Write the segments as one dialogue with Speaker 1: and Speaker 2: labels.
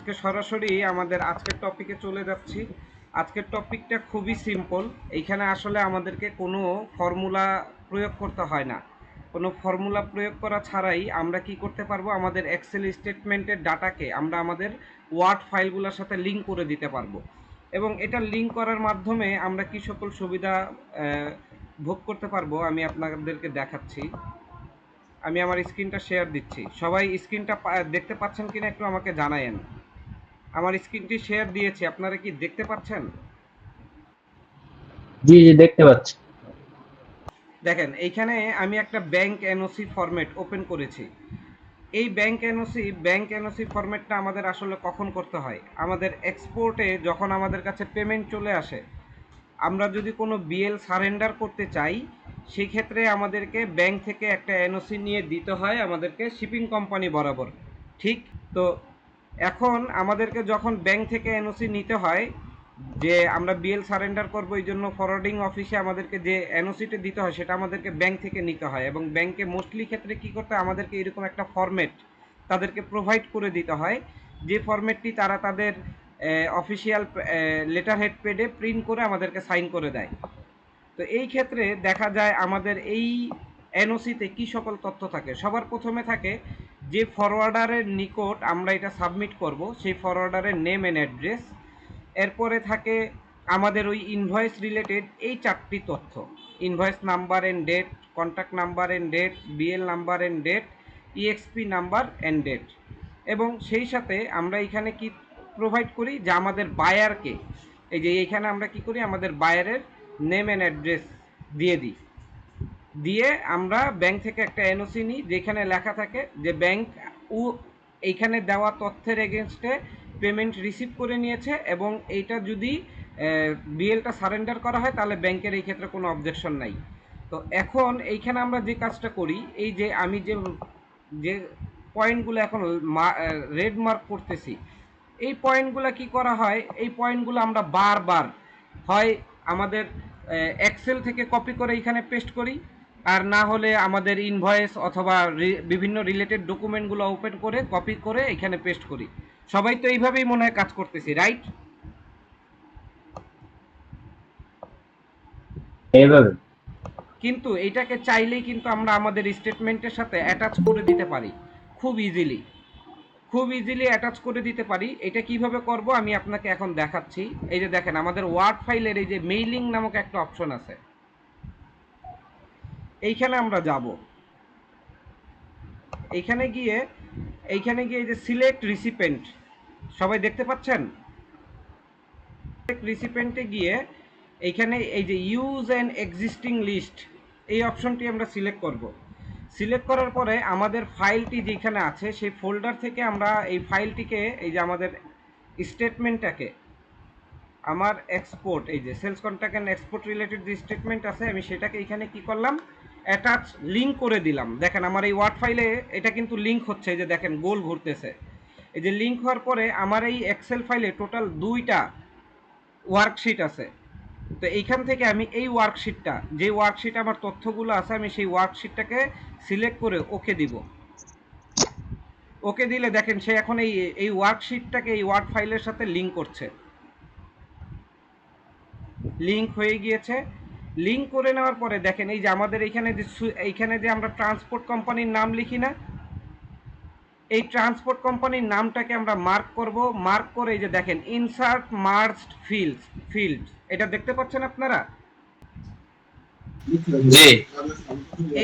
Speaker 1: আজকে সরাসরি আমাদের আজকের টপিকে চলে যাচ্ছি। আজকের টপিকটা খুবই সিম্পল এইখানে আসলে আমাদেরকে কোনো ফর্মুলা প্রয়োগ করতে হয় না। কোনো ফর্মুলা প্রয়োগ করা ছাড়াই আমরা কি করতে পারব? আমাদের এক্সেল স্টেটমেন্টের ডাটাকে আমরা আমাদের ওয়ার্ড ফাইলগুলোর সাথে লিঙ্ক করে দিতে পারব। এবং এটা লিঙ্ক করার মাধ্যমে আমরা কি সকল সুবিধা ভোগ করতে পারব? আমি আপনাদেরকে দেখাচ্ছি। আমি আমার স্ক্রিনটা শেয়ার দিচ্ছি। সবাই স্ক্রিনটা দেখতে পাচ্ছেন কিনা একটু আমাকে জানায়েন। আমার স্ক্রিনটি শেয়ার দিয়েছি আপনারা কি দেখতে পাচ্ছেন?
Speaker 2: জি জি দেখতে পাচ্ছি।
Speaker 1: দেখেন এইখানে আমি একটা ব্যাংক এনওসি ফরম্যাট ওপেন করেছি। এই ব্যাংক এনওসি ব্যাংক এনওসি ফরম্যাটটা আমাদের আসলে কখন করতে হয়? আমাদের এক্সপোর্টে যখন আমাদের কাছে পেমেন্ট চলে আসে আমরা যদি কোনো বিএল সারেন্ডার করতে চাই সেই ক্ষেত্রে আমাদেরকে ব্যাংক থেকে একটা এনওসি নিয়ে দিতে হয় আমাদেরকে শিপিং কোম্পানি বরাবর। ঠিক? তো এখন আমাদেরকে যখন ব্যাংক থেকে এনওসি নিতে হয়, যে আমরা বিএল সারেন্ডার করব, এই জন্য ফরওয়ার্ডিং অফিসে আমাদেরকে যে এনওসিটা দিতে হয়, সেটা আমাদেরকে ব্যাংক থেকে নিতে হয় এবং ব্যাংকে মোস্টলি ক্ষেত্রে কি করতে হয়, আমাদেরকে এরকম একটা ফরম্যাট তাদেরকে প্রোভাইড করে দিতে হয়, যে ফরম্যাটটি তারা তাদের অফিসিয়াল লেটার হেড পেডে প্রিন্ট করে আমাদেরকে সাইন করে দেয়। তো এই ক্ষেত্রে দেখা যায় আমাদের এই এনওসিতে কি সকল তথ্য থাকে? সবার প্রথমে থাকে, যে ফরওয়ার্ডারের নিকট আমরা এটা সাবমিট করব, সেই ফরওয়ার্ডারের নেম অ্যান্ড অ্যাড্রেস এরপরে থাকে আমাদের ওই ইনভয়েস রিলেটেড এই চারটি তথ্য। Invoice number and date contact number and date BL number and date EXP number and date এবং সেই সাথে আমরা এখানে কি প্রোভাইড করি? যে আমাদের বায়ারকে এই যে এইখানে আমরা কি করি? আমাদের বায়ারের নেম অ্যান্ড অ্যাড্রেস দিয়ে দিই। দিয়ে আমরা ব্যাংক থেকে একটা এনওসি নিই, যেখানে লেখা থাকে যে ব্যাংক ও এইখানে দেওয়া তথ্যের এগেনস্টে পেমেন্ট রিসিভ করে নিয়েছে এবং এইটা যদি বিএলটা সারেন্ডার করা হয়, তাহলে ব্যাংকের এই ক্ষেত্রে কোনো অবজেকশন নাই। তো এখন এইখানে আমরা যে কাজটা করি, এই যে আমি যে যে পয়েন্টগুলো এখন রেড মার্ক করতেছি, এই পয়েন্টগুলো কি করা হয়? এই পয়েন্টগুলো আমরা বারবার হয় আমাদের এক্সেল থেকে কপি করে এখানে পেস্ট করি। আর না হলে আমাদের ইনভয়েস অথবা বিভিন্ন রিলেটেড ডকুমেন্টগুলো ওপেন করে কপি করে এখানে পেস্ট করি। সবাই তো এইভাবেই মনে হয় কাজ করতেছি রাইট
Speaker 2: এইভাবে।
Speaker 1: কিন্তু এটাকে চাইলেই কিন্তু আমরা আমাদের স্টেটমেন্টের সাথে অ্যাটাচ করে দিতে পারি। খুব ইজিলি খুব ইজিলি অ্যাটাচ করে দিতে পারি। এটা কীভাবে করব আমি আপনাকে এখন দেখাচ্ছি। এই যে দেখেন আমাদের ওয়ার্ড ফাইলের এই যে মেইলিং নামক একটা অপশন আছে। এইখানে আমরা যাব। এইখানে গিয়ে এইখানে গিয়ে যে সিলেক্ট রিসিপেন্ট সবাই দেখতে পাচ্ছেন? রিসিপেন্টে গিয়ে এইখানে এই যে ইউজ অ্যান্ড এক্সিস্টিং লিস্ট এই অপশনটি আমরা সিলেক্ট করব। সিলেক্ট করার পরে আমাদের ফাইলটি যেখানে আছে, সেই ফোল্ডার থেকে আমরা এই ফাইলটিকে এই যে আমাদের স্টেটমেন্টটাকে আমার এক্সপোর্ট এই যে sales contact and export related যে স্টেটমেন্ট আছে, আমি সেটাকে এখানে কি করলাম? অ্যাটাচ লিঙ্ক করে দিলাম। দেখেন আমার এই ওয়ার্ড ফাইলে এটা কিন্তু লিঙ্ক হচ্ছে, এই যে দেখেন গোল ঘুরতেছে। এই যে লিঙ্ক হওয়ার পরে আমার এই এক্সেল ফাইলে টোটাল দুইটা ওয়ার্কশিট আছে। তো এইখান থেকে আমি এই ওয়ার্কশিটটা যে ওয়ার্কশিট আমার তথ্যগুলো আছে, আমি সেই ওয়ার্কশিটটাকে সিলেক্ট করে ওকে দিব। ওকে দিলে দেখেন সে এখন এই এই ওয়ার্কশিটটাকে এই ওয়ার্ড ফাইলের সাথে লিঙ্ক করছে। লিঙ্ক হয়ে গিয়েছে। লিঙ্ক করে নেওয়ার পরে দেখেন এই যে আমাদের এইখানে যে এইখানে যে আমরা ট্রান্সপোর্ট কোম্পানির নাম লিখি না এই ট্রান্সপোর্ট কোম্পানির নামটাকে আমরা মার্ক করব। মার্ক করে এই যে দেখেন ইনসার্ট মার্জড ফিল্ডস ফিল্ডস এটা দেখতে পাচ্ছেন আপনারা?
Speaker 2: জি।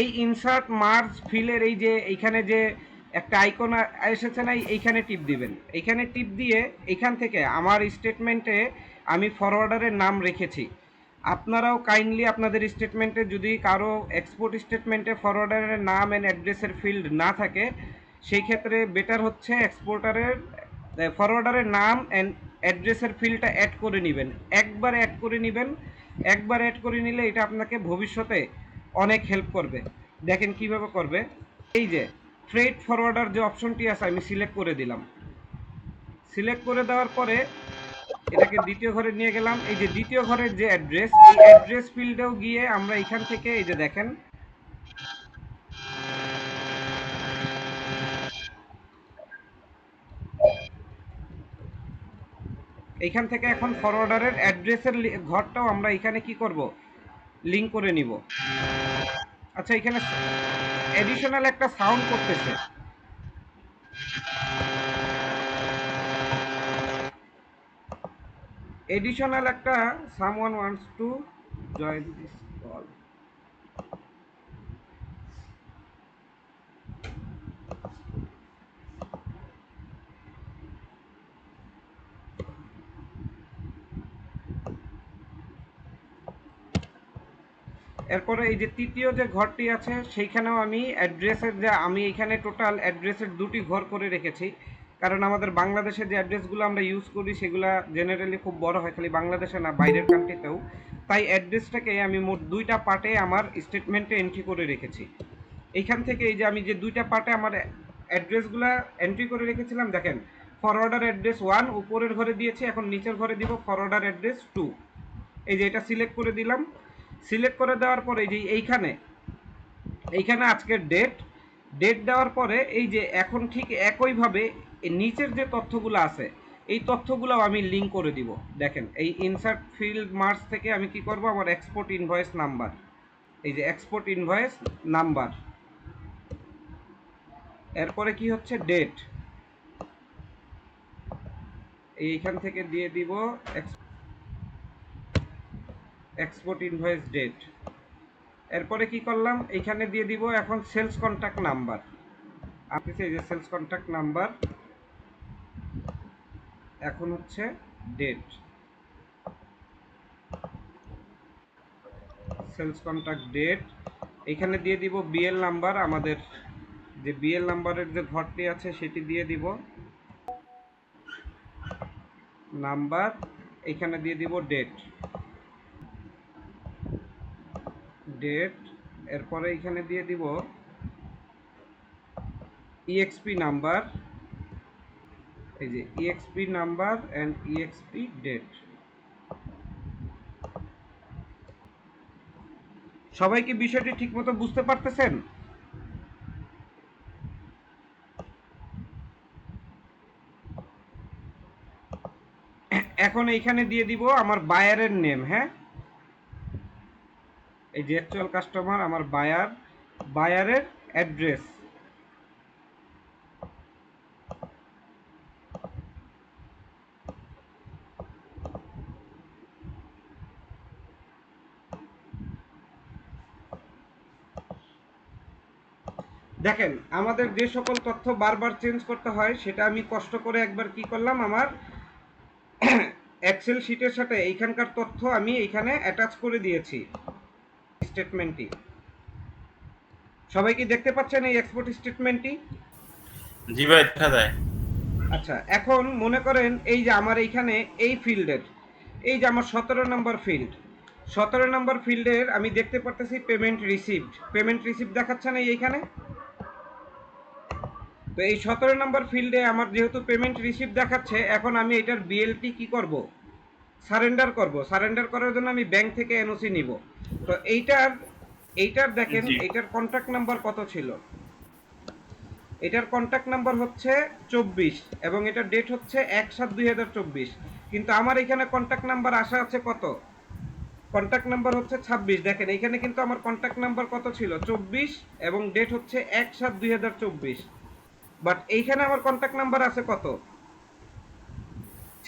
Speaker 1: এই ইনসার্ট মার্জ ফিলের এই যে এইখানে যে একটা আইকন এসেছে না এইখানে টিপ দিবেন। এইখানে টিপ দিয়ে এখান থেকে আমার স্টেটমেন্টে আমি ফরওয়ার্ডারের নাম রেখেছি। আপনারাও কাইন্ডলি আপনাদের স্টেটমেন্টে যদি কারও এক্সপোর্ট স্টেটমেন্টে ফরওয়ার্ডারের নাম অ্যান্ড অ্যাড্রেসের ফিল্ড না থাকে, সেই ক্ষেত্রে বেটার হচ্ছে এক্সপোর্টারের ফরওয়ার্ডারের নাম অ্যান্ড অ্যাড্রেসের ফিল্ডটা অ্যাড করে নেবেন। একবার অ্যাড করে নেবেন, একবার অ্যাড করে নিলে এটা আপনাকে ভবিষ্যতে অনেক হেল্প করবে। দেখেন কীভাবে করবে। এই যে ফ্রেড ফরওয়ার্ডার যে অপশনটি আছে, আমি সিলেক্ট করে দিলাম। সিলেক্ট করে দেওয়ার পরে এটাকে দ্বিতীয় ঘরে নিয়ে গেলাম। এই যে দ্বিতীয় ঘরের যে অ্যাড্রেস এই অ্যাড্রেস ফিল্ডেও গিয়ে আমরা এখান থেকে এই যে দেখেন এইখান থেকে এখন ফরওয়ার্ডারের অ্যাড্রেসের ঘরটাও আমরা এখানে কি করব? লিংক করে নিব। আচ্ছা এখানে এডিশনাল একটা সাউন্ড করতেছে। এডিশনাল একটা someone wants to join this call এরপরে এই যে তৃতীয় যে ঘরটি আছে, সেইখানেও আমি অ্যাড্রেসের যে, আমি এখানে টোটাল অ্যাড্রেসের দুটি ঘর করে রেখেছি। কারণ আমাদের বাংলাদেশে যে অ্যাড্রেসগুলো আমরা ইউজ করি, সেগুলো জেনারেলি খুব বড় হয়, খালি বাংলাদেশে না, বাইরের কান্ট্রিতেও তাই অ্যাড্রেসটাকে আমি মোট দুইটা পার্টে আমার স্টেটমেন্টে এন্ট্রি করে রেখেছি। এইখান থেকে এই যে আমি যে দুইটা পার্টে আমার অ্যাড্রেসগুলো এন্ট্রি করে রেখেছিলাম, দেখেন ফরওয়ার্ডার অ্যাড্রেস ওয়ান উপরের ঘরে দিয়েছি, এখন নিচের ঘরে দিব ফরওয়ার্ডার অ্যাড্রেস টু এই যে এটা সিলেক্ট করে দিলাম। সিলেক্ট করে দেওয়ার পরে এই যে এইখানে এইখানে আজকের ডেট ডেট দেওয়ার পরে এই যে এখন ঠিক একইভাবে নিচের যে তথ্যগুলো আছে, এই তথ্যগুলো আমি লিঙ্ক করে দিব। দেখেন, এই ইনসার্ট ফিল্ড মার্কস থেকে আমি কি করব? আমার এক্সপোর্ট ইনভয়েস নাম্বার এই যে এক্সপোর্ট ইনভয়েস নাম্বার এরপরে কি হচ্ছে? ডেট এইখান থেকে দিয়ে দিব এক্সপোর্ট ইনভয়েস ডেট এরপরে কি করলাম? এইখানে দিয়ে দিব এখন সেলস কন্ট্যাক্ট নাম্বার আপনি এই যে সেলস কন্ট্যাক্ট নাম্বার এখন হচ্ছে ডেট সেলস কন্ট্যাক্ট ডেট এখানে দিয়ে দিব বিএল নাম্বার আমাদের যে বিএল নাম্বারের যে ঘরটি আছে সেটি দিয়ে দিব। নাম্বার এখানে দিয়ে দিব ডেট ডেট এরপরে এখানে দিয়ে দিব ইএক্সপি নাম্বার এই যে EXP number and EXP date সবাই কি বিষয়টি ঠিকমতো বুঝতে পারতেছেন? এখন এইখানে দিয়ে দিব আমার বায়ারের নেম হ্যাঁ? এই যে অ্যাকচুয়াল কাস্টমার আমার বায়ার, বায়ারের অ্যাড্রেস দেখেন আমাদের যে সকল তথ্য বারবার চেঞ্জ করতে হয় সেটা আমি কষ্ট করে একবার কি করলাম আমার এক্সেল শিটের সাথে এইখানকার তথ্য আমি এইখানে অ্যাটাচ করে দিয়েছি স্টেটমেন্টটি সবাই কি দেখতে পাচ্ছেন এই এক্সপোর্ট স্টেটমেন্টটি
Speaker 3: জি ভাই দেখা যায়।
Speaker 1: আচ্ছা এখন মনে করেন এই যে আমার এইখানে এই ফিল্ডের এই যে আমার সতেরো নম্বর ফিল্ড সতেরো নম্বর ফিল্ডের আমি দেখতে পারতেছি পেমেন্ট রিসিভড পেমেন্ট রিসিভ দেখাচ্ছে না এইখানে? তো এই সতেরো নম্বর ফিল্ডে আমার যেহেতু পেমেন্ট রিসিভ দেখাচ্ছে এখন আমি এটার বিএলটি কি করব? সারেন্ডার করব। সারেন্ডার করার জন্য আমি ব্যাংক থেকে এনওসি নিব। তো এইটার এইটার দেখেন। এইটার কন্ট্যাক্ট নাম্বার কত ছিল? এটার কন্ট্যাক্ট নাম্বার হচ্ছে চব্বিশ এবং এটার ডেট হচ্ছে এক সাত দুই হাজার চব্বিশ। কিন্তু আমার এখানে কন্ট্যাক্ট নাম্বার আসা আছে কত? কন্ট্যাক্ট নাম্বার হচ্ছে ছাব্বিশ। দেখেন এখানে কিন্তু আমার কন্ট্যাক্ট নাম্বার কত ছিল? চব্বিশ এবং ডেট হচ্ছে এক সাত দুই হাজার চব্বিশ। বাট এইখানে আমার কন্ট্যাক্ট নাম্বার আছে কত?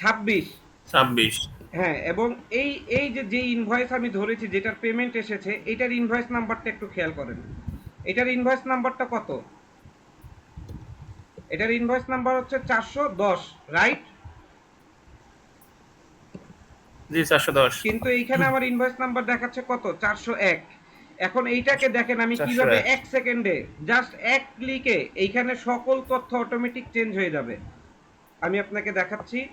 Speaker 1: ছাব্বিশ।
Speaker 3: ছাব্বিশ।
Speaker 1: হ্যাঁ এবং এই এই যে যে ইনভয়েস আমি ধরেছি যেটার পেমেন্ট এসেছে এটার ইনভয়েস নাম্বারটা একটু খেয়াল করেন। এটার ইনভয়েস নাম্বারটা কত? এটার ইনভয়েস নাম্বার হচ্ছে চারশো দশ রাইট
Speaker 3: জি চারশো দশ।
Speaker 1: কিন্তু এইখানে আমার ইনভয়েস নাম্বার দেখাচ্ছে কত? চারশো এক। এখন এইটাকে দেখেন আমি কীভাবে এক সেকেন্ডে জাস্ট এক ক্লিকে এইখানে সকল তথ্য অটোমেটিক চেঞ্জ হয়ে যাবে। আমি আপনাকে দেখাচ্ছি।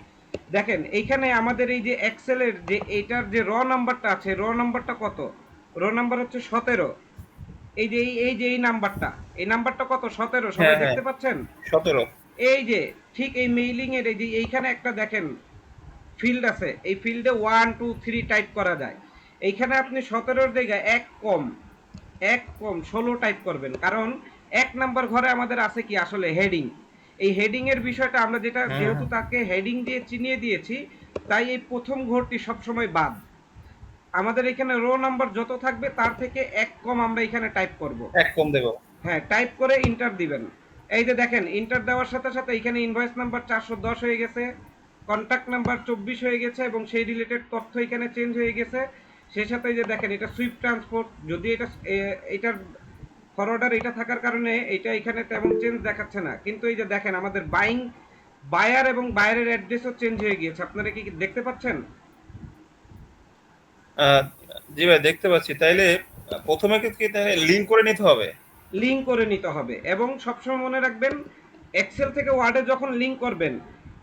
Speaker 1: দেখেন এইখানে আমাদের এই যে এক্সেলের যে এইটার যে র নাম্বারটা আছে র নাম্বারটা কত? র নাম্বার হচ্ছে সতেরো। এই যে এই- এই যে এই নাম্বারটা এই নাম্বারটা কত? সতেরো। সবাই
Speaker 3: হ্যাঁ,
Speaker 1: দেখতে
Speaker 3: হ্যাঁ।
Speaker 1: পাচ্ছেন?
Speaker 3: সতেরো।
Speaker 1: এই যে ঠিক এই মেইলিং এর এই যে এইখানে একটা দেখেন ফিল্ড আছে। এই ফিল্ডে ওয়ান টু থ্রি টাইপ করা যায়। এইখানে আপনি সতেরোর জায়গায় এক কম এক কম ষোলো টাইপ করবেন। কারণ এক নাম্বার ঘরে আমাদের আছে কি আসলে হেডিং এই হেডিং এর বিষয়টা আমরা যেটা
Speaker 3: হ্যাঁ,
Speaker 1: যেহেতু তাকে হেডিং দিয়ে চিনিয়ে দিয়েছি তাই এই প্রথম ঘরটি সবসময় বাদ। আমাদের এখানে রো নাম্বার যত থাকবে তার থেকে এক কম আমরা এখানে টাইপ করব।
Speaker 3: এক কম দেবো।
Speaker 1: হ্যাঁ টাইপ করে ইন্টার দিবেন। এই যে দেখেন ইন্টার দেওয়ার সাথে সাথে এখানে ইনভয়েস নাম্বার চারশো দশ হয়ে গেছে কন্ট্যাক্ট নাম্বার চব্বিশ হয়ে গেছে এবং সেই রিলেটেড তথ্য এখানে চেঞ্জ হয়ে গেছে। সেই সাথে যে দেখেন এটা সুইফট ট্রান্সপোর্ট যদি এটা এটার ফরওয়ার্ডার এটা থাকার কারণে এটা এখানে তেমন চেঞ্জ দেখাচ্ছে না। কিন্তু এই যে দেখেন আমাদের বাইং বায়ার এবং বায়ারের অ্যাড্রেসও চেঞ্জ হয়ে গিয়েছে। আপনারা কি দেখতে পাচ্ছেন?
Speaker 3: জি ভাই দেখতে পাচ্ছি। তাইলে প্রথমে কি তাহলে লিঙ্ক করে নিতে হবে?
Speaker 1: লিঙ্ক করে নিতে হবে এবং সবসময় মনে রাখবেন এক্সেল থেকে ওয়ার্ডে যখন লিঙ্ক করবেন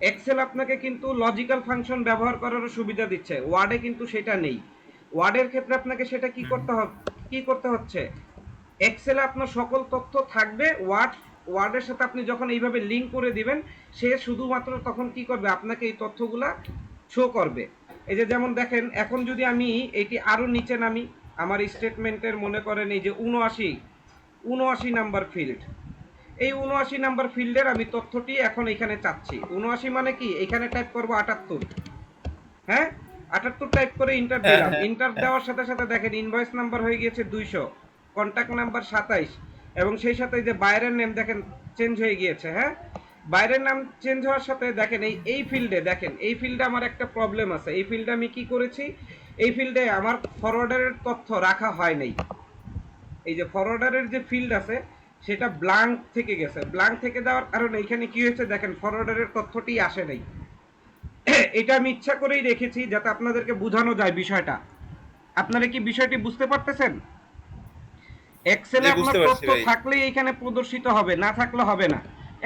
Speaker 1: এক্সেল আপনাকে কিন্তু লজিক্যাল ফাংশন ব্যবহার করারও সুবিধা দিচ্ছে। ওয়ার্ডে কিন্তু সেটা নেই। ওয়ার্ডের ক্ষেত্রে আপনাকে সেটা কি করতে হবে কি করতে হচ্ছে? এক্সেলে আপনার সকল তথ্য থাকবে ওয়ার্ড ওয়ার্ডের সাথে আপনি যখন এইভাবে লিঙ্ক করে দিবেন সে শুধুমাত্র তখন কি করবে? আপনাকে এই তথ্যগুলা শো করবে। এই যে যেমন দেখেন এখন যদি আমি এটি আরও নিচে নামি আমার স্টেটমেন্টের মনে করেন এই যে উনআশি উনআশি নাম্বার ফিল্ড এই উনআশি নাম্বার ফিল্ডের আমি তথ্যটি এখন এখানে চাচ্ছি। উনআশি মানে কি? এখানে টাইপ করব আটাত্তর। হ্যাঁ? আটাত্তর টাইপ করে ইন্টার
Speaker 3: হ্যাঁ,
Speaker 1: দিলাম।
Speaker 3: হ্যাঁ,
Speaker 1: ইন্টার
Speaker 3: হ্যাঁ।
Speaker 1: দেওয়ার সাথে সাথে দেখেন ইনভয়েস নাম্বার হয়ে গিয়েছে দুইশো কন্ট্যাক্ট নাম্বার সাতাইশ এবং সেই সাথে যে বাইরের নেম দেখেন চেঞ্জ হয়ে গিয়েছে হ্যাঁ? বাইরের নাম চেঞ্জ হওয়ার সাথে দেখেন এই এই ফিল্ডে দেখেন এই ফিল্ডে আমার একটা প্রবলেম আছে। এই ফিল্ডে আমি কি করেছি? এই ফিল্ডে আমার ফরওয়ার্ডারের তথ্য রাখা হয় নাই। এই যে ফরওয়ার্ডারের যে ফিল্ড আছে সেটা ব্লাঙ্ক থেকে গেছে। ব্লাঙ্ক থেকে দেওয়ার কারণে এখানে কি হয়েছে? দেখেন ফরওয়ার্ডারের তথ্যটি আসে নাই। এটা আমি ইচ্ছা করেই রেখেছি যাতে আপনাদেরকে বোঝানো যায় বিষয়টা। আপনারা কি বিষয়টি বুঝতে পারতেছেন? এক্সেলে আপনার তথ্য থাকলেই এখানে প্রদর্শিত হবে না থাকলে হবে না।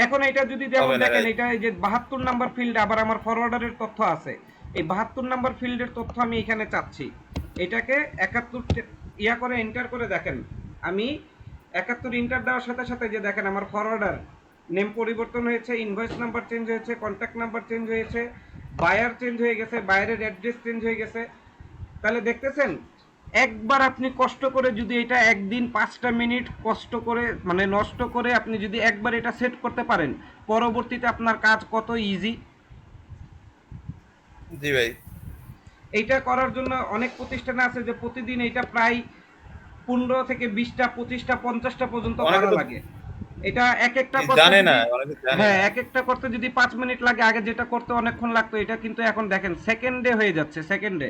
Speaker 1: এখন এটা যদি যেমন দেখেন এটা এই যে বাহাত্তর নাম্বার ফিল্ডে আবার আমার ফরওয়ার্ডারের তথ্য আছে। এই বাহাত্তর নাম্বার ফিল্ডের তথ্য আমি এখানে চাচ্ছি। এটাকে একাত্তর ইয়া করে এন্টার করে দেখেন। আমি একাত্তর ইন্টার দেওয়ার সাথে সাথে যে দেখেন আমার ফরওয়ার্ডার নেম পরিবর্তন হয়েছে ইনভয়েস নাম্বার চেঞ্জ হয়েছে কন্ট্যাক্ট নাম্বার চেঞ্জ হয়েছে বায়ার চেঞ্জ হয়ে গেছে বাইরের অ্যাড্রেস চেঞ্জ হয়ে গেছে। তাহলে দেখতেছেন একবার আপনি কষ্ট করে যদি এটা একদিন পাঁচটা মিনিট কষ্ট করে মানে নষ্ট করে আপনি যদি একবার এটা সেট করতে পারেন পরবর্তীতে আপনার কাজ কত ইজি
Speaker 3: জি ভাই।
Speaker 1: এইটা করার জন্য অনেক প্রতিষ্ঠান আছে যে প্রতিদিন এটা প্রায় পনেরো থেকে বিশটা পঁচিশটা পঞ্চাশটা পর্যন্ত করা লাগে। এটা এক একটা করতে
Speaker 3: জানে না
Speaker 1: হ্যাঁ এক একটা করতে যদি পাঁচ মিনিট লাগে আগে যেটা করতে অনেকক্ষণ লাগতো এটা কিন্তু এখন দেখেন সেকেন্ডে হয়ে যাচ্ছে সেকেন্ডে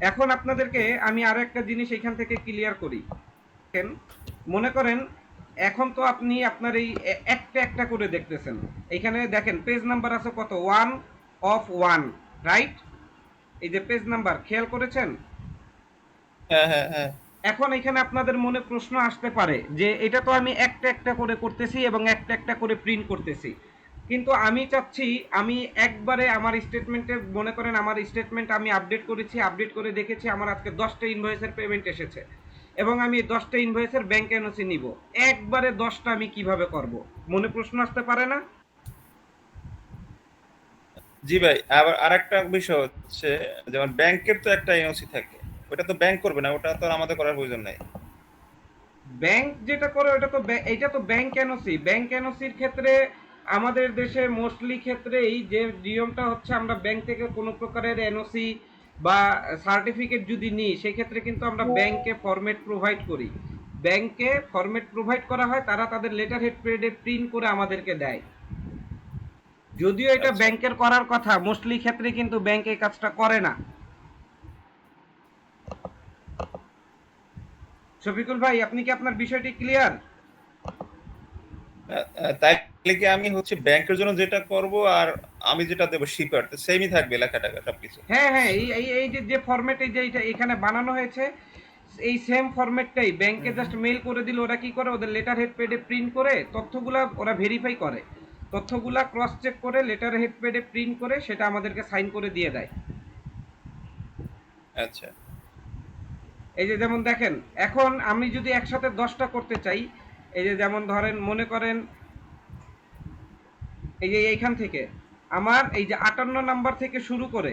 Speaker 1: এখন আপনাদেরকে আমি আরও একটা জিনিস এখান থেকে ক্লিয়ার করি। মনে করেন এখন তো আপনি আপনার এই একটা একটা করে দেখতেছেন। এখানে দেখেন পেজ নাম্বার আছে কত? ওয়ান অফ ওয়ান রাইট এই যে পেজ নাম্বার খেয়াল করেছেন?
Speaker 3: হ্যাঁ হ্যাঁ হ্যাঁ।
Speaker 1: এখন এখানে আপনাদের মনে প্রশ্ন আসতে পারে যে এটা তো আমি একটা একটা করে করতেছি এবং একটা একটা করে প্রিন্ট করতেছি। কিন্তু আমি চাচ্ছি, আমি একবারে আমার স্টেটমেন্টে মনে করেন আমার স্টেটমেন্ট আমি আপডেট করেছি আপডেট করে দেখেছি আমার আজকে দশটা ইনভয়েসের পেমেন্ট এসেছে। এবং আমি দশটা ইনভয়েসের ব্যাংক এনওসি নিব। একবারে দশটা আমি কীভাবে করব? মনে প্রশ্ন আসতে পারে না?
Speaker 3: জি ভাই, আবার আরেকটা বিষয় হচ্ছে, যেমন ব্যাংকের তো একটা এনওসি থাকে। ওটা তো ব্যাংক করবে না ওটা তো আমাদের করার প্রয়োজন নাই।
Speaker 1: ব্যাংক যেটা করে ওটা তো এটা তো ব্যাংক এনওসি ব্যাংক এনওসির ক্ষেত্রে আমাদের দেশে মোস্টলি ক্ষেত্রে এই যে নিয়মটা হচ্ছে আমরা ব্যাংক থেকে কোনো প্রকারের এনওসি বা সার্টিফিকেট যদি নিই সেক্ষেত্রে কিন্তু আমরা ব্যাংকে ফরম্যাট প্রোভাইড করি। ব্যাংকে ফরম্যাট প্রোভাইড করা হয় তারা তাদের লেটার হেড পেডে প্রিন্ট করে আমাদেরকে দেয়। যদিও এটা
Speaker 3: আচ্ছা।
Speaker 1: ব্যাংকের করার কথা মোস্টলি ক্ষেত্রে কিন্তু ব্যাংক এই কাজটা করে না। শফিকুল ভাই আপনি কি আপনার বিষয়টি ক্লিয়ার
Speaker 3: তাইলে কি আমি হচ্ছে ব্যাংকের জন্য যেটা করব আর আমি যেটা দেবো শিপার সেমই থাকবে লেখা টাকা সবকিছু?
Speaker 1: হ্যাঁ হ্যাঁ এই এই এই যে যে ফরম্যাটে যে এটা এখানে বানানো হয়েছে এই সেম ফরম্যাটটাই ব্যাংকে জাস্ট মেল করে দিলে ওরা কি করে? ওদের লেটার হেড পেডে প্রিন্ট করে তথ্যগুলা ওরা ভেরিফাই করে। তথ্যগুলা ক্রস চেক করে লেটার হেড পেডে প্রিন্ট করে সেটা আমাদেরকে সাইন করে দিয়ে দেয়।
Speaker 3: আচ্ছা।
Speaker 1: এই যে যেমন দেখেন এখন আমি যদি একসাথে দশটা করতে চাই এই যে যেমন ধরেন মনে করেন এই যে এইখান থেকে আমার এই যে আটান্ন নাম্বার থেকে শুরু করে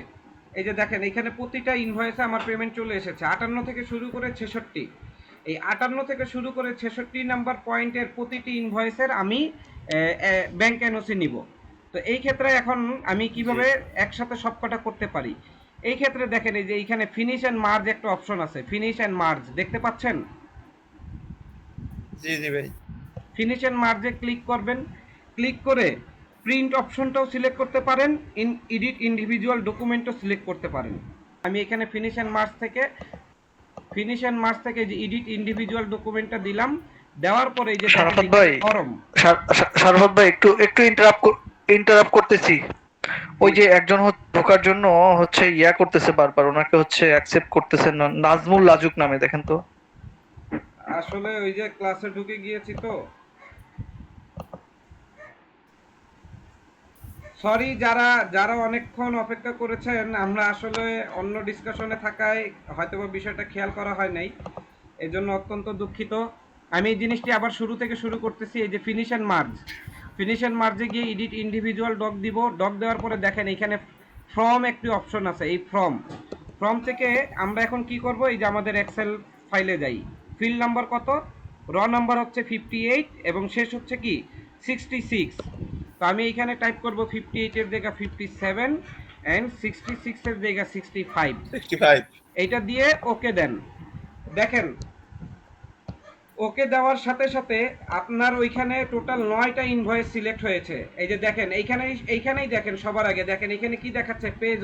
Speaker 1: এই যে দেখেন এখানে প্রতিটা ইনভয়েসে আমার পেমেন্ট চলে এসেছে। আটান্ন থেকে শুরু করে ছেষট্টি। এই আটান্ন থেকে শুরু করে ছেষট্টি নাম্বার পয়েন্টের প্রতিটি ইনভয়েসের আমি ব্যাংক এনওসি নিব। তো এই ক্ষেত্রে এখন আমি কীভাবে একসাথে সবকটা করতে পারি? এই ক্ষেত্রে দেখেন এই যে এইখানে ফিনিশ অ্যান্ড মার্জ একটা অপশন আছে ফিনিশ অ্যান্ড মার্জ দেখতে পাচ্ছেন
Speaker 3: জি জি ভাই
Speaker 1: ফিনিশ অ্যান্ড মার্জে ক্লিক করবেন ক্লিক করে প্রিন্ট অপশনটাও সিলেক্ট করতে পারেন ইন এডিট ইন্ডিভিজুয়াল ডকুমেন্টও সিলেক্ট করতে পারেন আমি এখানে ফিনিশ অ্যান্ড মার্জ থেকে ফিনিশ অ্যান্ড মার্জ থেকে যে এডিট ইন্ডিভিজুয়াল ডকুমেন্টটা দিলাম দেওয়ার পরে এই যে
Speaker 4: শারাফত ভাই।
Speaker 1: ফরম
Speaker 4: সারফত ভাই একটু একটু ইন্টারাপ্ট ইন্টারাপ্ট করতেছি ওই যে একজন ঢোকার জন্য হচ্ছে ইয়া করতেছে বারবার, ওনাকে হচ্ছে অ্যাকসেপ্ট করতেছে না নাজমুল লাজুক নামে, দেখেন তো।
Speaker 1: আসলে ওই যে ক্লাসে ঢুকে গিয়েছি তো। সরি যারা যারা অনেকক্ষণ অপেক্ষা করেছেন, আমরা আসলে অন্য ডিসকাশনে থাকায় হয়তোবা বিষয়টা খেয়াল করা হয় নাই। এজন্য অত্যন্ত দুঃখিত। আমি এই জিনিসটি আবার শুরু থেকে শুরু করতেছি, এই যে finish and merge finish and মার্জে গিয়ে এডিট ইন্ডিভিজুয়াল ডক দিব। ডক দেওয়ার পরে দেখেন এখানে ফ্রম একটি অপশন আছে এই ফ্রম ফ্রম থেকে আমরা এখন কি করব? এই যে আমাদের এক্সেল ফাইলে যাই। ফিল নাম্বার কত? র নাম্বার হচ্ছে ফিফটি এইট এবং শেষ হচ্ছে কি? সিক্সটি সিক্স তো আমি এখানে টাইপ করব ফিফটি এইটের জায়গা ফিফটি সেভেন অ্যান্ড সিক্সটি সিক্সের জায়গা সিক্সটি ফাইভ
Speaker 3: সিক্সটি ফাইভ
Speaker 1: এইটা দিয়ে ওকে দেন। দেখেন ওকে দেওয়ার সাথে সাথে আপনার ওইখানে টোটাল নয়টা ইনভয়েস সিলেক্ট হয়েছে। এই যে দেখেন এইখানেই এইখানেই দেখেন সবার আগে। দেখেন এখানে কি দেখাচ্ছে? পেজ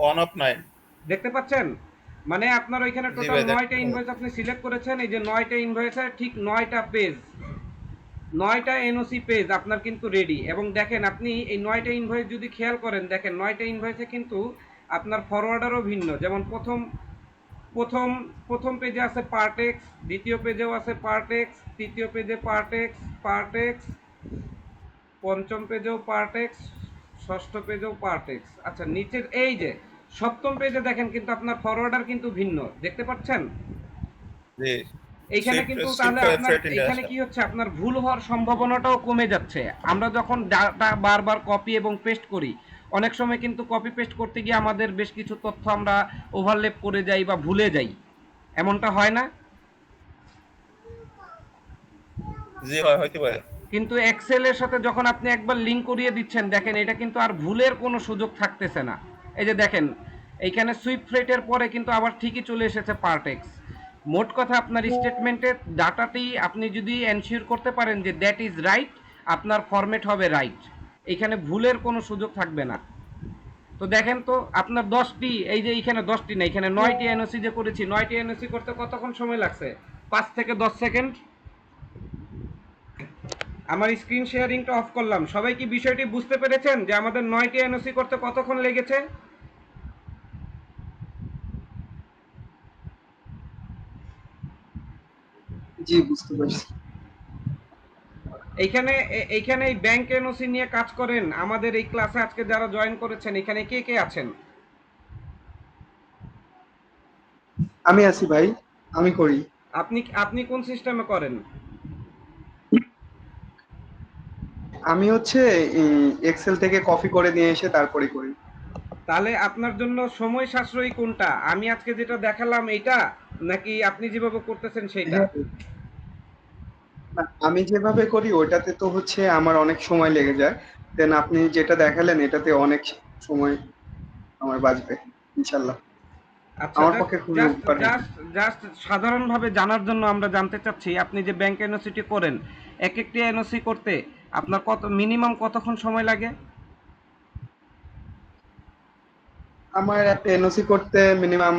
Speaker 1: ওয়ান
Speaker 3: অফ নাইন
Speaker 1: দেখতে পাচ্ছেন? মানে আপনার ওইখানে টোটাল নয়টা ইনভয়েস আপনি সিলেক্ট করেছেন। এই যে নয়টা ইনভয়েসের ঠিক নয়টা পেজ নয়টা এনওসি পেজ আপনার কিন্তু রেডি এবং দেখেন আপনি এই নয়টা ইনভয়েস যদি খেয়াল করেন দেখেন নয়টা ইনভয়েসে কিন্তু আপনার ফরওয়ার্ডারও ভিন্ন। যেমন প্রথম প্রথম প্রথম পেজে আছে পার্টেক্স দ্বিতীয় পেজেও আছে পার্টেক্স তৃতীয় পেজে পার্টেক্স পার্টেক্স পঞ্চম পেজেও পার্টেক্স ষষ্ঠ পেজেও পার্টেক্স আচ্ছা নিচের এই যে সপ্তম পেজে দেখেন কিন্তু আপনার ফরওয়ার্ডার কিন্তু ভিন্ন দেখতে পাচ্ছেন? এইখানে কিন্তু তাহলে আপনার এখানে কি হচ্ছে? আপনার ভুল হওয়ার সম্ভাবনাটাও কমে যাচ্ছে। আমরা যখন ডাটা বারবার কপি এবং পেস্ট করি অনেক সময় কিন্তু কপি পেস্ট করতে গিয়ে আমাদের বেশ কিছু তথ্য আমরা ওভারলেপ করে যাই বা ভুলে যাই। এমনটা হয় না?
Speaker 3: জি হয় হইতে পারে।
Speaker 1: কিন্তু এক্সেলের সাথে যখন আপনি একবার লিঙ্ক করিয়ে দিচ্ছেন দেখেন এটা কিন্তু আর ভুলের কোনো সুযোগ থাকতেছে না। এই যে দেখেন এইখানে সুইপ ফ্রেটের পরে কিন্তু আবার ঠিকই চলে এসেছে পার্টেক্স মোট কথা আপনার স্টেটমেন্টের ডাটাটি আপনি যদি এনশিওর করতে পারেন যে দ্যাট ইজ রাইট আপনার ফরম্যাট হবে রাইট এখানে ভুলের কোনো সুযোগ থাকবে না। তো দেখেন তো আপনার দশটি এই যে এইখানে দশটি না এখানে নয়টি এনওসি যে করেছি। নয়টি এনওসি করতে কতক্ষণ সময় লাগছে? পাঁচ থেকে দশ সেকেন্ড। আমার স্ক্রিন শেয়ারিংটা অফ করলাম। সবাই কি বিষয়টি বুঝতে পেরেছেন যে আমাদের নয়টি এনওসি করতে কতক্ষণ লেগেছে?
Speaker 5: জি বুঝতে পারছি।
Speaker 1: এইখানে এইখানে এই ব্যাংক এনওসি নিয়ে কাজ করেন। আমাদের এই ক্লাসে আজকে যারা জয়েন করেছেন এখানে কে কে আছেন?
Speaker 5: আমি আছি ভাই আমি করি।
Speaker 1: আপনি আপনি কোন সিস্টেমে করেন?
Speaker 5: আমি হচ্ছে এক্সেল থেকে কপি করে নিয়ে এসে তারপরে করি।
Speaker 1: তাহলে আপনার জন্য সময় সাশ্রয়ী কোনটা? আমি আজকে যেটা দেখালাম এটা নাকি আপনি যেভাবে করতেছেন সেটা
Speaker 5: হ্যাঁ। না, আমি যেভাবে করি ওটাতে তো হচ্ছে আমার অনেক সময় লেগে যায়। দেন আপনি যেটা দেখালেন এটাতে অনেক সময় আমার বাঁচবে ইনশাল্লাহ
Speaker 1: আচ্ছা
Speaker 5: আমার পক্ষে খুবই উপকারী।
Speaker 1: জাস্ট জাস্ট সাধারণভাবে জানার জন্য আমরা জানতে চাচ্ছি আপনি যে ব্যাংক এনওসিটি করেন এক একটি এনওসি করতে আপনার কত মিনিমাম কতক্ষণ সময় লাগে?
Speaker 5: আমার একটা এনওসি করতে মিনিমাম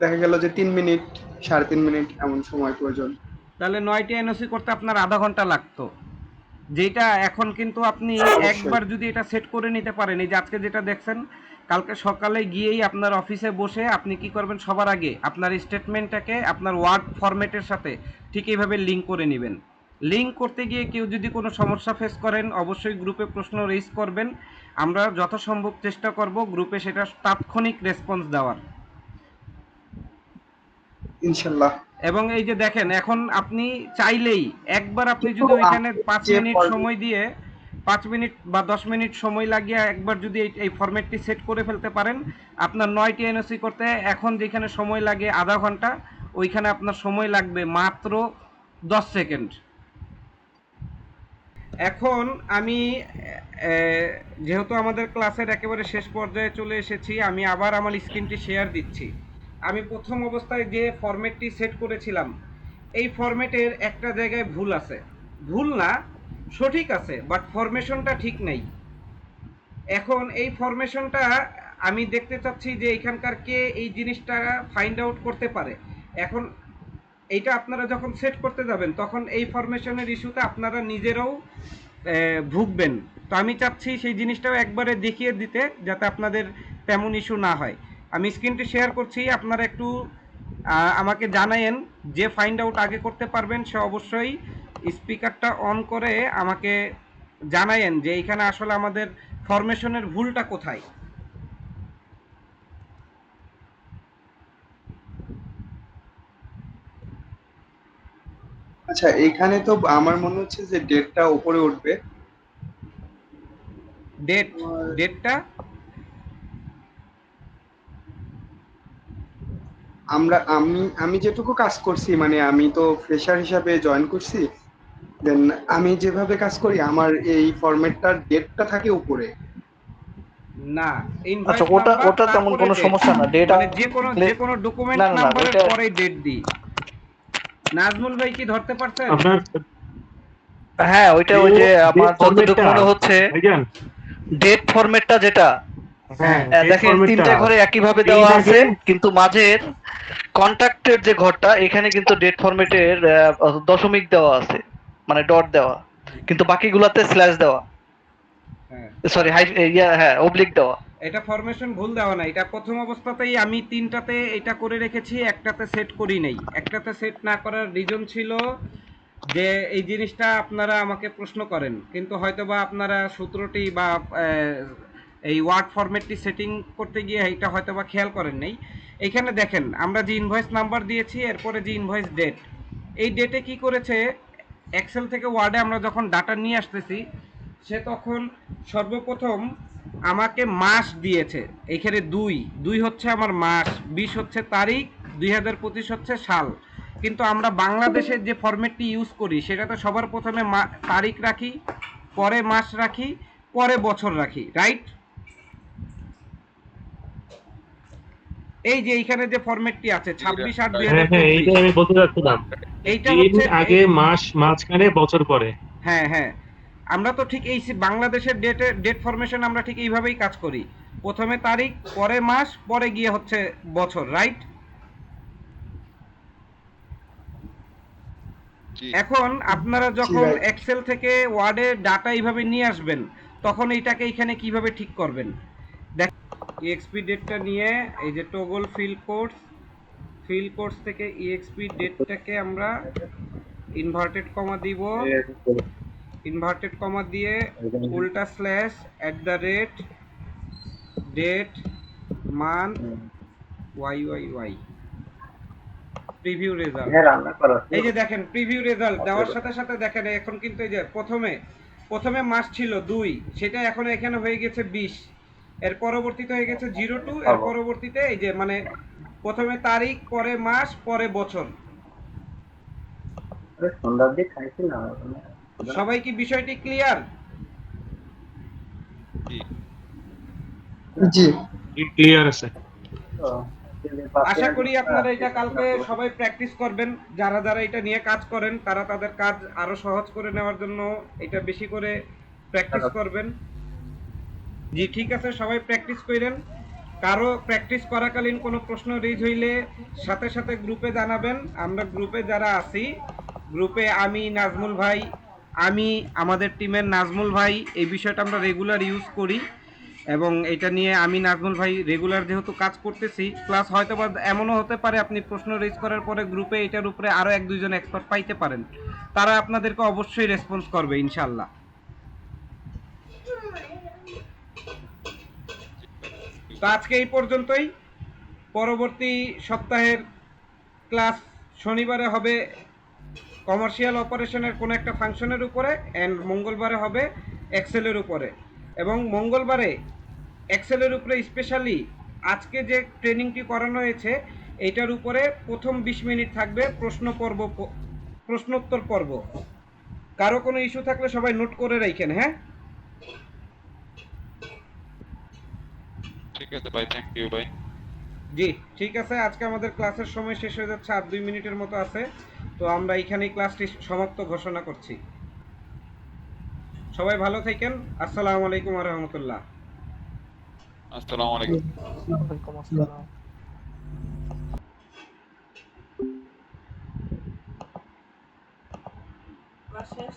Speaker 5: দেখা গেল যে তিন মিনিট সাড়ে তিন মিনিট এমন সময় প্রয়োজন।
Speaker 1: তাহলে নয়টি এনওসি করতে আপনার আধা ঘণ্টা লাগতো। যেটা এখন কিন্তু আপনি একবার যদি এটা সেট করে নিতে পারেন এই যে আজকে যেটা দেখছেন কালকে সকালে গিয়েই আপনার অফিসে বসে আপনি কি করবেন সবার আগে আপনার স্টেটমেন্টটাকে আপনার ওয়ার্ড ফরম্যাটের সাথে ঠিক এইভাবে লিঙ্ক করে নেবেন। লিঙ্ক করতে গিয়ে কেউ যদি কোনো সমস্যা ফেস করেন অবশ্যই গ্রুপে প্রশ্ন রেজ করবেন। আমরা যথাসম্ভব চেষ্টা করব গ্রুপে সেটা তাৎক্ষণিক রেসপন্স দেওয়ার।
Speaker 5: ইনশাল্লাহ।
Speaker 1: এবং এই যে দেখেন এখন আপনি চাইলেই একবার আপনি যদি ওইখানে পাঁচ মিনিট সময় দিয়ে পাঁচ মিনিট বা দশ মিনিট সময় লাগিয়ে একবার যদি এই- ফরম্যাটটি সেট করে ফেলতে পারেন আপনার নয়টি এনওসি করতে এখন যেখানে সময় লাগে আধা ঘণ্টা ওইখানে আপনার সময় লাগবে মাত্র দশ সেকেন্ড। এখন আমি যেহেতু আমাদের ক্লাসের একেবারে শেষ পর্যায়ে চলে এসেছি আমি আবার আমার স্ক্রিনটি শেয়ার দিচ্ছি। আমি প্রথম অবস্থায় যে ফরম্যাটটি সেট করেছিলাম, এই ফরম্যাটের একটা জায়গায় ভুল আছে। ভুল না, সঠিক আছে বাট ফরমেশনটা ঠিক নেই। এখন এই ফরমেশনটা আমি দেখতে চাচ্ছি যে এখানকার কে এই জিনিসটা ফাইন্ড আউট করতে পারে। এখন এইটা আপনারা যখন সেট করতে যাবেন, তখন এই ফরমেশনের ইস্যুতে আপনারা নিজেরাও ভুগবেন। তো আমি চাচ্ছি সেই জিনিসটাও একবারে দেখিয়ে দিতে, যাতে আপনাদের তেমন ইস্যু না হয়। আমি স্ক্রিনটি শেয়ার করছি আপনারা একটু আমাকে জানায়েন যে ফাইন্ড আউট আগে করতে পারবেন সে অবশ্যই স্পিকারটা অন করে আমাকে জানায়েন যে এইখানে আসলে আমাদের ফরমেশনের ভুলটা কোথায়।
Speaker 5: আচ্ছা এখানে তো আমার মনে হচ্ছে যে ডেটটা উপরে উঠবে।
Speaker 1: ডেট ডেটটা
Speaker 5: আমরা আমি আমি যেটুকু কাজ করছি মানে আমি তো ফ্রেশার হিসাবে জয়েন করছি দেন আমি যেভাবে কাজ করি আমার এই ফরম্যাটটার ডেটটা থাকে উপরে।
Speaker 1: না
Speaker 4: আচ্ছা, ওটা- ওটা তেমন কোনো সমস্যা না, date
Speaker 1: মানে যে কোনো যে কোনো ডকুমেন্ট নাম্বারের
Speaker 4: ওটা-
Speaker 1: পরে ডেট দিই। নাজমুল ভাই কি ধরতে পারছেন?
Speaker 6: আপনার
Speaker 4: হ্যাঁ ওইটা ওই যে আমার যতটুকু
Speaker 6: format-টা-
Speaker 4: হচ্ছে
Speaker 6: ভাইজান
Speaker 4: ডেট ফরম্যাটটা যেটা দেখেন
Speaker 6: format-টা।
Speaker 4: তিনটা ঘরে একইভাবে
Speaker 6: এই
Speaker 4: দেওয়া আছে কিন্তু মাঝের কন্ট্যাক্টের যে ঘরটা এখানে কিন্তু ডেট ফরম্যাটের দশমিক দেওয়া আছে মানে ডট দেওয়া কিন্তু বাকিগুলাতে স্ল্যাশ দেওয়া।
Speaker 1: হ্যাঁ।
Speaker 4: সরি হাই ইয়া হ্যাঁ অবলিক দেওয়া।
Speaker 1: এটা ফরমেশন ভুল দেওয়া না এটা প্রথম অবস্থাতেই আমি তিনটাতে এটা করে রেখেছি একটাতে সেট করি নাই। একটাতে সেট না করার রিজন ছিল যে এই জিনিসটা আপনারা আমাকে প্রশ্ন করেন কিন্তু হয়তোবা আপনারা সূত্রটি বা এই ওয়ার্ড ফরম্যাটটি সেটিং করতে গিয়ে এটা হয়তোবা খেয়াল করেন নাই। এখানে দেখেন, আমরা যে ইনভয়েস নাম্বার দিয়েছি, এরপরে যে ইনভয়েস ডেট এই ডেটে কি করেছে? এক্সেল থেকে ওয়ার্ডে আমরা যখন ডাটা নিয়ে আসতেছি, সে তখন সর্বপ্রথম আমাকে মাস দিয়েছে। এখানে দুই দুই হচ্ছে আমার মাস, বিশ হচ্ছে তারিখ, দুই হাজার পঁচিশ হচ্ছে সাল। কিন্তু আমরা বাংলাদেশের যে ফরম্যাটটি ইউজ করি সেটা তো সবার প্রথমে তারিখ রাখি, পরে মাস রাখি, পরে বছর রাখি রাইট এই যে এইখানে যে ফরম্যাটটি আছে ছাব্বিশ আট দুই
Speaker 6: হ্যাঁ হ্যাঁ এইটাই আমি বলতে চাচ্ছিলাম
Speaker 1: এইটা হচ্ছে
Speaker 6: আগে মাস মাঝখানে বছর পরে।
Speaker 1: হ্যাঁ হ্যাঁ। আমরা তো ঠিক এই বাংলাদেশের ডেটে ডেট ফরমেশন আমরা ঠিক এইভাবেই কাজ করি। প্রথমে তারিখ পরে মাস পরে গিয়ে হচ্ছে বছর রাইট এখন আপনারা যখন এক্সেল থেকে ওয়ার্ডে ডাটা এইভাবে নিয়ে আসবেন তখন এইটাকে এখানে কীভাবে ঠিক করবেন? দেখ ইএক্সপি ডেটটা নিয়ে এই যে toggle field codes field codes থেকে ইএক্সপি ডেটটাকে আমরা ইনভার্টেড কমা দিব। ইনভার্টেড কমা দিয়ে উল্টা slash at the rate date month Y Y Y preview result এই যে দেখেন প্রিভিউ রেজাল্ট দেওয়ার সাথে সাথে দেখেন এখন কিন্তু এই যে প্রথমে প্রথমে মাস ছিল দুই সেটা এখন এখানে হয়ে গেছে বিশ। এর পরবর্তীতে হয়ে গেছে জিরো টু এর পরবর্তীতে এই যে মানে প্রথমে তারিখ পরে মাস পরে বছর। সবাই কি বিষয়টি ক্লিয়ার
Speaker 5: জি।
Speaker 6: ক্লিয়ার আছে।
Speaker 1: আশা করি আপনারা এটা কালকে সবাই প্র্যাকটিস করবেন। যারা যারা এটা নিয়ে কাজ করেন তারা তাদের কাজ আরও সহজ করে নেওয়ার জন্য এটা বেশি করে প্র্যাকটিস করবেন। জি, ঠিক আছে, সবাই প্র্যাকটিস করেন কারও প্র্যাকটিস করাকালীন কোনো প্রশ্ন রেজ হইলে সাথে সাথে গ্রুপে জানাবেন। আমরা গ্রুপে যারা আছি গ্রুপে আমি, নাজমুল ভাই, আমি, আমাদের টিমের নাজমুল ভাই, এই বিষয়টা আমরা রেগুলার ইউজ করি। এবং এটা নিয়ে আমি, নাজমুল ভাই রেগুলার যেহেতু কাজ করতেছি প্লাস হয়তো বা এমনও হতে পারে আপনি প্রশ্ন রেজ করার পরে গ্রুপে এটার উপরে আরও এক দুজন এক্সপার্ট পাইতে পারেন। তারা আপনাদেরকে অবশ্যই রেসপন্স করবে ইনশাল্লাহ তো আজকে এই পর্যন্তই। পরবর্তী সপ্তাহের ক্লাস শনিবারে হবে কমার্শিয়াল অপারেশনের কোনো একটা ফাংশনের উপরে অ্যান্ড মঙ্গলবারে হবে এক্সেলের উপরে। এবং মঙ্গলবারে এক্সেলের উপরে স্পেশালি আজকে যে ট্রেনিংটি করানো হয়েছে এটার উপরে প্রথম বিশ মিনিট থাকবে প্রশ্ন পর্ব প্রশ্নোত্তর পর্ব। কারও কোনো ইস্যু থাকলে সবাই নোট করে রাখেন হ্যাঁ?
Speaker 7: আছে ভাই থ্যাংক ইউ ভাই।
Speaker 1: জি ঠিক আছে আজকে আমাদের ক্লাসের সময় শেষ হয়ে যাচ্ছে আর দুই মিনিটের মতো আছে। তো আমরা এখানেই ক্লাসটি সমাপ্ত ঘোষণা করছি। সবাই ভালো থাকেন আসসালামু আলাইকুম ওয়া রাহমাতুল্লাহ।
Speaker 7: আসসালামু আলাইকুম।
Speaker 4: ওয়া আলাইকুম আসসালাম process